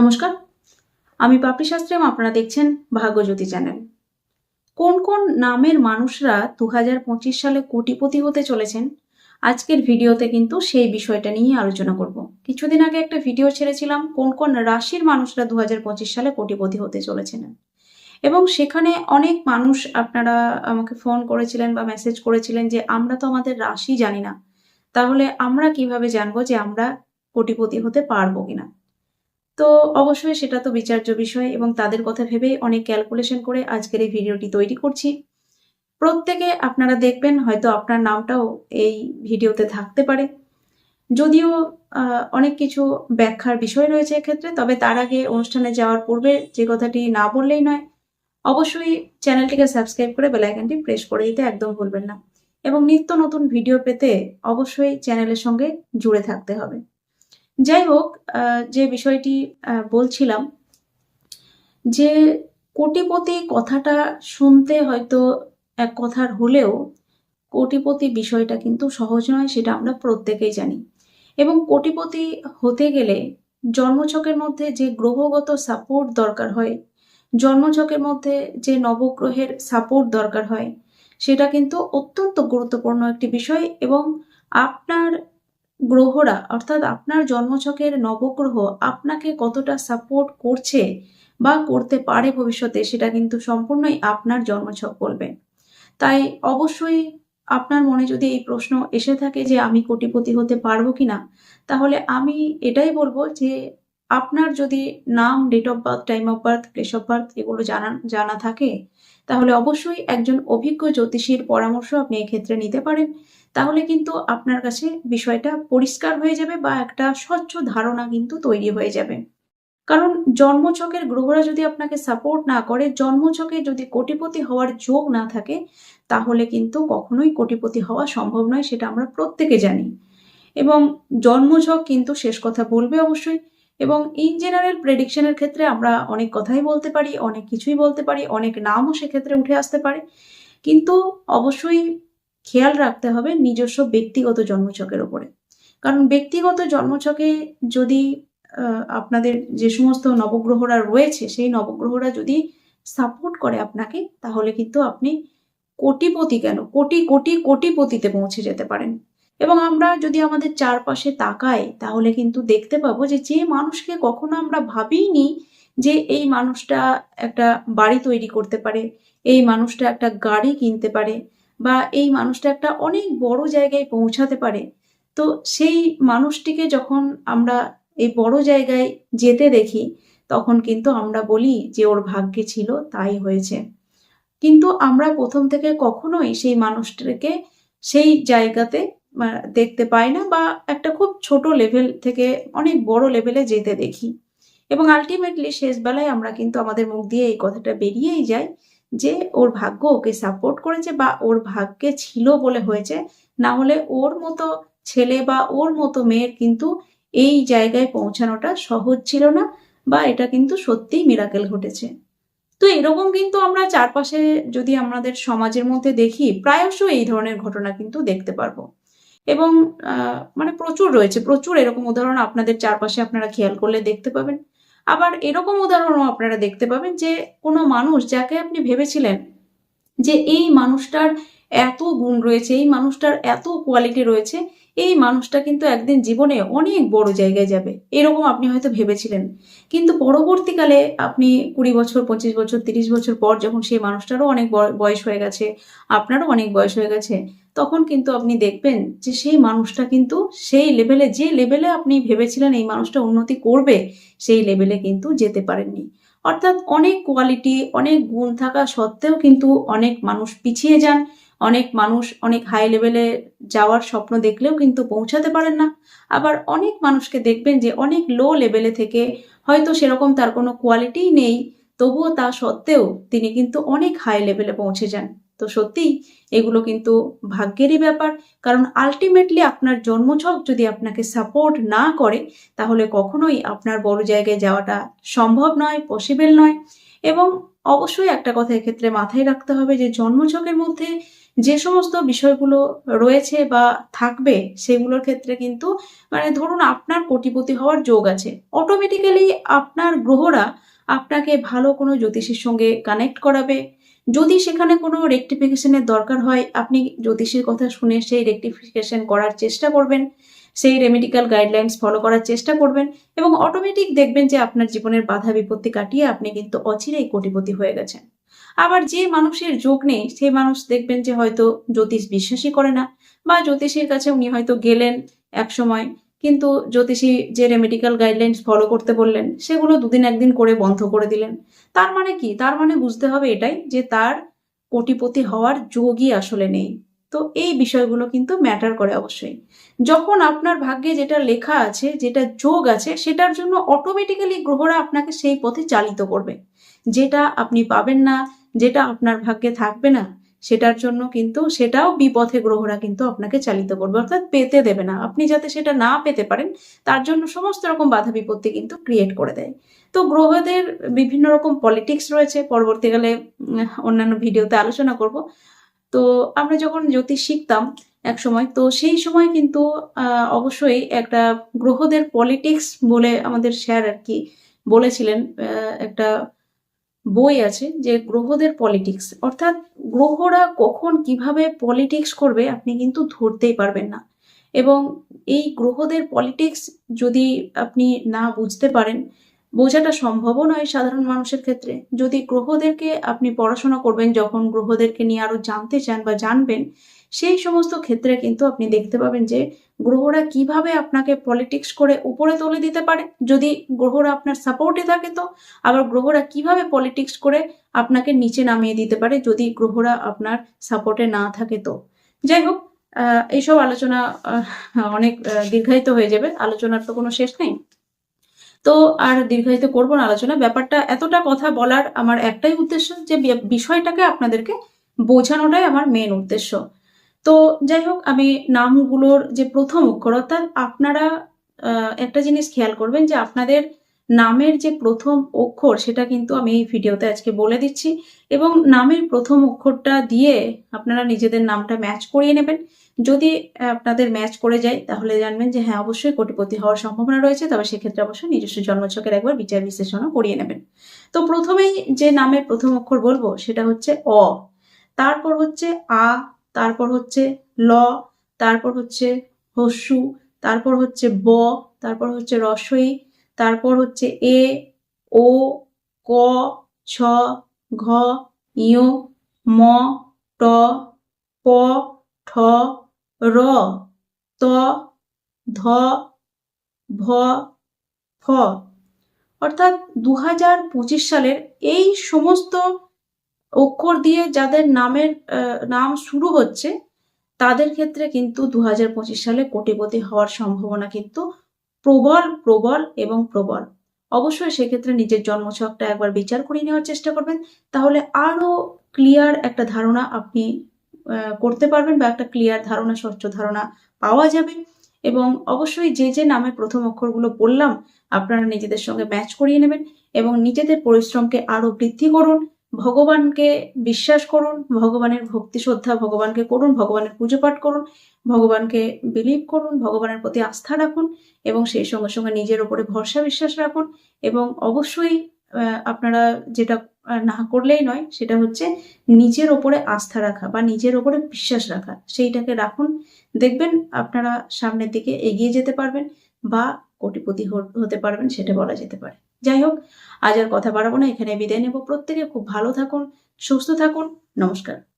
নমস্কার। আমি পাপড়ি শাস্ত্রী, এবং আপনারা দেখছেন ভাগ্যজ্যোতি চ্যানেল। কোন কোন নামের মানুষরা দু সালে কোটিপতি হতে চলেছেন? আজকের ভিডিওতে কিন্তু সেই বিষয়টা নিয়ে আলোচনা করব। কিছুদিন আগে একটা ভিডিও ছেড়েছিলাম, কোন কোন রাশির মানুষরা দু সালে কোটিপতি হতে চলেছেন। এবং সেখানে অনেক মানুষ আপনারা আমাকে ফোন করেছিলেন বা মেসেজ করেছিলেন যে, আমরা তো আমাদের রাশি জানি না। তাহলে আমরা কীভাবে জানব যে আমরা কোটিপতি হতে পারব কিনা? তো অবশ্যই সেটা তো বিচার্য বিষয় এবং তাদের কথা ভেবেই অনেক ক্যালকুলেশন করে আজকের এই ভিডিওটি তৈরি করছি। প্রত্যেকে আপনারা দেখবেন হয়তো আপনার নামটাও এই ভিডিওতে থাকতে পারে। যদিও অনেক কিছু ব্যাখ্যার বিষয় রয়েছে এক্ষেত্রে, তবে তার আগে অনুষ্ঠানে যাওয়ার পূর্বে যে কথাটি না বললেই নয়, অবশ্যই চ্যানেলটিকে সাবস্ক্রাইব করে বেলাইকানটি প্রেস করে দিতে একদম ভুলবেন না। এবং নিত্য নতুন ভিডিও পেতে অবশ্যই চ্যানেলের সঙ্গে জুড়ে থাকতে হবে। যাই হোক যে বিষয়টি বলছিলাম, যে কোটিপতি কথাটা শুনতে হয়তো এক কথার হলেও কোটিপতি বিষয়টা কিন্তু সহজ নয়, সেটা আমরা প্রত্যেকেই জানি। এবং কোটিপতি হতে গেলে জন্মছকের মধ্যে যে গ্রহগত সাপোর্ট দরকার হয়, জন্মছকের মধ্যে যে নবগ্রহের সাপোর্ট দরকার হয়, সেটা কিন্তু অত্যন্ত গুরুত্বপূর্ণ একটি বিষয় এবং আপনার গ্রহরা, অর্থাৎ আপনার জন্মছকের নবগ্রহ আপনাকে কতটা সাপোর্ট করছে বা করতে পারে ভবিষ্যতে, সেটা কিন্তু সম্পূর্ণই আপনার জন্মছক বলবে। তাই অবশ্যই আপনার মনে যদি এই প্রশ্ন এসে থাকে যে আমি কোটিপতি হতে পারব কিনা, তাহলে আমি এটাই বলব যে আপনার যদি নাম date of birth time of birth place of birth এগুলো জানা জানা থাকে, তাহলে অবশ্যই একজন অভিজ্ঞ জ্যোতিষীর পরামর্শ আপনি এক্ষেত্রে নিতে পারেন। তাহলে কিন্তু আপনার কাছে বিষয়টা পরিষ্কার হয়ে যাবে বা একটা স্বচ্ছ ধারণা কিন্তু তৈরি হয়ে যাবে। কারণ জন্মছকের গ্রহরা যদি আপনাকে সাপোর্ট না করে, জন্মছকে যদি কোটিপতি হওয়ার যোগ না থাকে, তাহলে কিন্তু কখনোই কোটিপতি হওয়া সম্ভব নয়, সেটা আমরা প্রত্যেকে জানি। এবং জন্মছক কিন্তু শেষ কথা বলবে অবশ্যই। এবং ইন জেনারেল প্রেডিকশনের ক্ষেত্রে আমরা অনেক কথাই বলতে পারি, অনেক কিছুই বলতে পারি, অনেক নামও সেক্ষেত্রে উঠে আসতে পারে। কিন্তু অবশ্যই খেয়াল রাখতে হবে নিজস্ব ব্যক্তিগত জন্মছকের ওপরে। কারণ ব্যক্তিগত জন্মছকে যদি আপনাদের যে সমস্ত নবগ্রহরা রয়েছে, সেই নবগ্রহরা যদি সাপোর্ট করে আপনাকে, তাহলে কিন্তু আপনি কোটিপতি কেন? কোটি কোটি, কোটিপতিতে পৌঁছে যেতে পারেন। এবং আমরা যদি আমাদের চারপাশে তাকাই, তাহলে কিন্তু দেখতে পাবো যে যে মানুষকে কখনো আমরা ভাবিনি যে এই মানুষটা একটা বাড়ি তৈরি করতে পারে, এই মানুষটা একটা গাড়ি কিনতে পারে বা এই মানুষটা একটা অনেক বড় জায়গায় পৌঁছাতে পারে। তো সেই মানুষটিকে যখন আমরা এই বড় জায়গায় যেতে দেখি, তখন কিন্তু আমরা বলি যে, ওর ভাগ্যে ছিল, তাই হয়েছে। কিন্তু আমরা প্রথম থেকে কখনোই সেই মানুষটাকে সেই জায়গাতে দেখতে পাই না বা একটা খুব ছোট লেভেল থেকে অনেক বড় লেভেলে যেতে দেখি। এবং আলটিমেটলি শেষ বেলায় আমরা কিন্তু আমাদের মুখ দিয়ে এই কথাটা বেরিয়েই যাই যে ওর ভাগ্য ওকে সাপোর্ট করেছে বা ওর ভাগ্যে ছিল বলে হয়েছে। না হলে ওর মতো ছেলে বা ওর মতো মেয়ের কিন্তু এই জায়গায় পৌঁছানোটা সহজ ছিল না বা এটা কিন্তু সত্যিই মিরাকেল ঘটেছে। তো এরকম কিন্তু আমরা চারপাশে যদি আমাদের সমাজের মধ্যে দেখি প্রায়শ এই ধরনের ঘটনা কিন্তু দেখতে পারব। এবং মানে প্রচুর রয়েছে, প্রচুর এরকম উদাহরণ আপনাদের চারপাশে আপনারা খেয়াল করলে দেখতে পাবেন। আবার এরকম উদাহরণও আপনারা দেখতে পাবেন যে, কোনো মানুষ যাকে আপনি ভেবেছিলেন যে, এই মানুষটার এত গুণ রয়েছে, এই মানুষটার এত কোয়ালিটি রয়েছে, এই মানুষটা কিন্তু একদিন জীবনে অনেক বড় জায়গায় যাবে, এরকম আপনি হয়তো ভেবেছিলেন। কিন্তু পরবর্তীকালে আপনি কুড়ি বছর, পঁচিশ বছর, তিরিশ বছর পর যখন সেই মানুষটারও অনেক বয়- বয়স হয়ে গেছে, আপনারও অনেক বয়স হয়ে গেছে তখন কিন্তু আপনি দেখবেন যে সেই মানুষটা কিন্তু সেই লেভেলে যে লেভেলে আপনি ভেবেছিলেন এই মানুষটা উন্নতি করবে, সেই লেভেলে কিন্তু যেতে পারেননি। অর্থাৎ অনেক কোয়ালিটি অনেক গুণ থাকা সত্ত্বেও কিন্তু অনেক মানুষ পিছিয়ে যান, অনেক মানুষ অনেক হাই লেভেলে যাওয়ার স্বপ্ন দেখলেও কিন্তু পৌঁছাতে পারেন না। আবার অনেক মানুষকে দেখবেন যে অনেক লো লেভেলে থেকে হয়তো সেরকম তার কোনো কোয়ালিটিই নেই, তবুও তা সত্ত্বেও তিনি কিন্তু অনেক হাই লেভেলে পৌঁছে যান। তো সত্যিই এগুলো কিন্তু ভাগ্যেরই ব্যাপার। কারণ আলটিমেটলি আপনার জন্মছক যদি আপনাকে সাপোর্ট না করে, তাহলে কখনোই আপনার বড় জায়গায় যাওয়াটা সম্ভব নয় পসিবল নয়। এবং অবশ্যই একটা কথা এক্ষেত্রে মাথায় রাখতে হবে যে জন্মছকের মধ্যে যে সমস্ত বিষয়গুলো রয়েছে বা থাকবে, সেগুলোর ক্ষেত্রে কিন্তু মানে ধরুন আপনার কোটিপতি হওয়ার যোগ আছে। অটোমেটিক্যালি আপনার গ্রহরা আপনাকে ভালো কোনো জ্যোতিষীর সঙ্গে কানেক্ট করাবে। যদি সেখানে কোনো রেকটিফিকেশনের দরকার হয়, আপনি জ্যোতিষীর কথা শুনে সেই রেকটিফিকেশন করার চেষ্টা করবেন, সেই রেমেডিক্যাল গাইডলাইন্স ফলো করার চেষ্টা করবেন এবং অটোমেটিক দেখবেন যে আপনার জীবনের বাধা বিপত্তি কাটিয়ে আপনি কিন্তু অচিরেই কোটিপতি হয়ে গেছেন। আবার যে মানুষের যোগ নেই সেই মানুষ দেখবেন যে হয়তো জ্যোতিষ বিশ্বাসই করে না বা জ্যোতিষীর কাছে উনি হয়তো গেলেন এক সময় কিন্তু জ্যোতিষী যে রেমেডিক্যাল গাইডলাইন্স ফলো করতে বললেন, সেগুলো দুদিন একদিন করে বন্ধ করে দিলেন। তার মানে কি? তার মানে বুঝতে হবে এটাই যে তার কোটিপতি হওয়ার যোগই আসলে নেই। তো এই বিষয়গুলো কিন্তু ম্যাটার করে অবশ্যই। যখন আপনার ভাগ্যে যেটা লেখা আছে, যেটা যোগ আছে, সেটার জন্য অটোমেটিক্যালি গ্রহরা আপনাকে সেই পথে চালিত করবে। যেটা আপনি পাবেন না, যেটা আপনার ভাগ্যে থাকবে না সেটার জন্য কিন্তু সেটাও বিপথে গ্রহরা কিন্তু আপনাকে চালিত করবে, অর্থাৎ পেতে দেবে না। আপনি যাতে সেটা না পেতে পারেন, তার জন্য সমস্ত রকম বাধা বিপত্তি কিন্তু ক্রিয়েট করে দেয়। তো গ্রহদের বিভিন্ন রকম পলিটিক্স রয়েছে, পরবর্তীকালে অন্যান্য ভিডিওতে আলোচনা করব। তো আমরা যখন জ্যোতিষ শিখতাম এক সময়, তো সেই সময় কিন্তু অবশ্যই একটা গ্রহদের পলিটিক্স বলে আমাদের স্যার আর কি বলেছিলেন একটা বই আছে যে গ্রহদের পলিটিক্স অর্থাৎ গ্রহরা কখন কীভাবে পলিটিক্স করবে আপনি কিন্তু ধরতেই পারবেন না। এবং এই গ্রহদের পলিটিক্স যদি আপনি না বুঝতে পারেন, বোঝাটা সম্ভবও নয় সাধারণ মানুষের ক্ষেত্রে। যদি গ্রহদেরকে আপনি পড়াশোনা করবেন, যখন গ্রহদেরকে নিয়ে আরও জানতে চান বা জানবেন সেই সমস্ত ক্ষেত্রে কিন্তু আপনি দেখতে পাবেন যে গ্রহরা কীভাবে আপনাকে পলিটিক্স করে উপরে তুলে দিতে পারে। যদি গ্রহরা আপনার সাপোর্টে থাকে তো, আবার গ্রহরা কীভাবে পলিটিক্স করে আপনাকে নিচে নামিয়ে দিতে পারে যদি গ্রহরা আপনার সাপোর্টে না থাকে তো। যাই হোক এইসব আলোচনা অনেক দীর্ঘায়িত হয়ে যাবে। আলোচনার তো কোনো শেষ নেই। তো আর দীর্ঘায়িত করব না আলোচনা। ব্যাপারটা এতটা কথা বলার আমার একটাই উদ্দেশ্য যে বিষয়টাকে আপনাদেরকে বোঝানোটাই আমার মেন উদ্দেশ্য। তো যাই হোক, আমি নামগুলোর যে প্রথম অক্ষর, অর্থাৎ আপনারা একটা জিনিস খেয়াল করবেন যে আপনাদের নামের যে প্রথম অক্ষর, সেটা কিন্তু আমি এই ভিডিওতে আজকে বলে দিচ্ছি। এবং নামের প্রথম অক্ষরটা দিয়ে আপনারা নিজেদের নামটা ম্যাচ করিয়ে নেবেন। যদি আপনাদের ম্যাচ করে যায়, তাহলে জানবেন যে হ্যাঁ অবশ্যই কোটিপতি হওয়ার সম্ভাবনা রয়েছে। তবে সেক্ষেত্রে অবশ্যই নিজস্ব জন্মছকের একবার বিচার বিশ্লেষণও করিয়ে নেবেন। তো প্রথমেই যে নামের প্রথম অক্ষর বলব, সেটা হচ্ছে অ। তারপর হচ্ছে আ তারপর হচ্ছে ল, তারপর হচ্ছে হস্যু তারপর হচ্ছে ব, তারপর হচ্ছে রসই, তারপর হচ্ছে এ, ও, ক, ছ, ঘ ইয় ম, ট, প, ঠ, র, ত, ধ, ভ, ফ। অর্থাৎ দু হাজার পঁচিশ সালের এই সমস্ত অক্ষর দিয়ে যাদের নামের নাম শুরু হচ্ছে, তাদের ক্ষেত্রে কিন্তু দু হাজার পঁচিশ সালে কোটিপতি হওয়ার সম্ভাবনা কিন্তু প্রবল প্রবল এবং প্রবল। অবশ্যই সেক্ষেত্রে নিজের জন্মছকটা একবার বিচার করে নেওয়ার চেষ্টা করবেন। তাহলে আরও ক্লিয়ার একটা ধারণা আপনি করতে পারবেন বা একটা ক্লিয়ার ধারণা, স্বচ্ছ ধারণা পাওয়া যাবে। এবং অবশ্যই যে যে নামে প্রথম অক্ষরগুলো বললাম, আপনারা নিজেদের সঙ্গে ম্যাচ করিয়ে নেবেন এবং নিজেদের পরিশ্রমকে আরও বৃদ্ধি করুন। ভগবানকে বিশ্বাস করুন, ভগবানের ভক্তি শ্রদ্ধা, ভগবানকে করুন, ভগবানের পুজো পাঠ করুন, ভগবানকে বিলিভ করুন, ভগবানের প্রতি আস্থা রাখুন এবং সেই সঙ্গে সঙ্গে নিজের উপরে ভরসা বিশ্বাস রাখুন এবং অবশ্যই আপনারা যেটা না করলেই নয়, সেটা হচ্ছে নিজের ওপরে আস্থা রাখা বা নিজের ওপরে বিশ্বাস রাখা, সেইটাকে রাখুন। দেখবেন আপনারা সামনের দিকে এগিয়ে যেতে পারবেন বা কোটিপতি হতে পারবেন, সেটা বলা যেতে পারে। যাই হোক আজ আর কথা বাড়াবো না এখানে বিদায় নেব। প্রত্যেকে খুব ভালো থাকুন, সুস্থ থাকুন, নমস্কার।